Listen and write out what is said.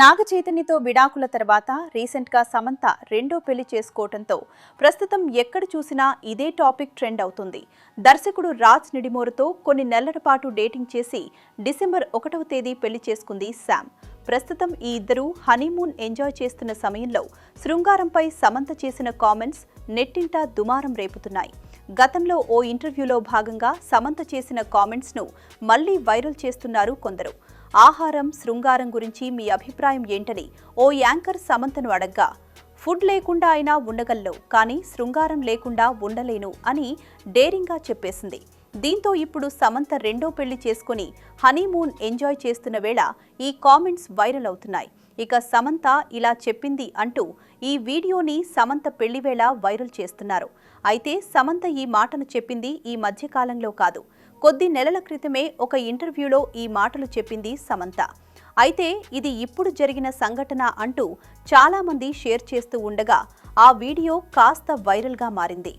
నాగచైతన్యతో విడాకుల తర్వాత రీసెంట్గా సమంత రెండో పెళ్ళి చేసుకోవటంతో ప్రస్తుతం ఎక్కడ చూసినా ఇదే టాపిక్ ట్రెండ్ అవుతుంది. దర్శకుడు రాజ్ నిడిమోరుతో కొన్ని నెలల పాటు డేటింగ్ చేసి డిసెంబర్ ఒకటవ తేదీ పెళ్ళి చేసుకుంది శామ్. ప్రస్తుతం ఈ ఇద్దరూ హనీమూన్ ఎంజాయ్ చేస్తున్న సమయంలో శృంగారంపై సమంత చేసిన కామెంట్స్ నెట్టింటా దుమారం రేపుతున్నాయి. గతంలో ఓ ఇంటర్వ్యూలో భాగంగా సమంత చేసిన కామెంట్స్ను మళ్ళీ వైరల్ చేస్తున్నారు కొందరు. ఆహారం శృంగారం గురించి మీ అభిప్రాయం ఏంటని ఓ యాంకర్ సమంతను అడగ్గా ఫుడ్ లేకుండా అయినా ఉండగలను కానీ శృంగారం లేకుండా ఉండలేను అని డేరింగ్గా చెప్పేసింది. దీంతో ఇప్పుడు సమంత రెండో పెళ్ళి చేసుకుని హనీమూన్ ఎంజాయ్ చేస్తున్న వేళ ఈ కామెంట్స్ వైరల్ అవుతున్నాయి. ఇక సమంత ఇలా చెప్పింది అంటూ ఈ వీడియోని సమంత పెళ్ళివేళ వైరల్ చేస్తున్నారు. అయితే సమంత ఈ మాటను చెప్పింది ఈ మధ్యకాలంలో కాదు. కొద్ది నెలల క్రితమే ఒక ఇంటర్వ్యూలో ఈ మాటలు చెప్పింది సమంత. అయితే ఇది ఇప్పుడు జరిగిన సంఘటన అంటూ చాలామంది షేర్ చేస్తూ ఉండగా ఆ వీడియో కాస్త వైరల్గా మారింది.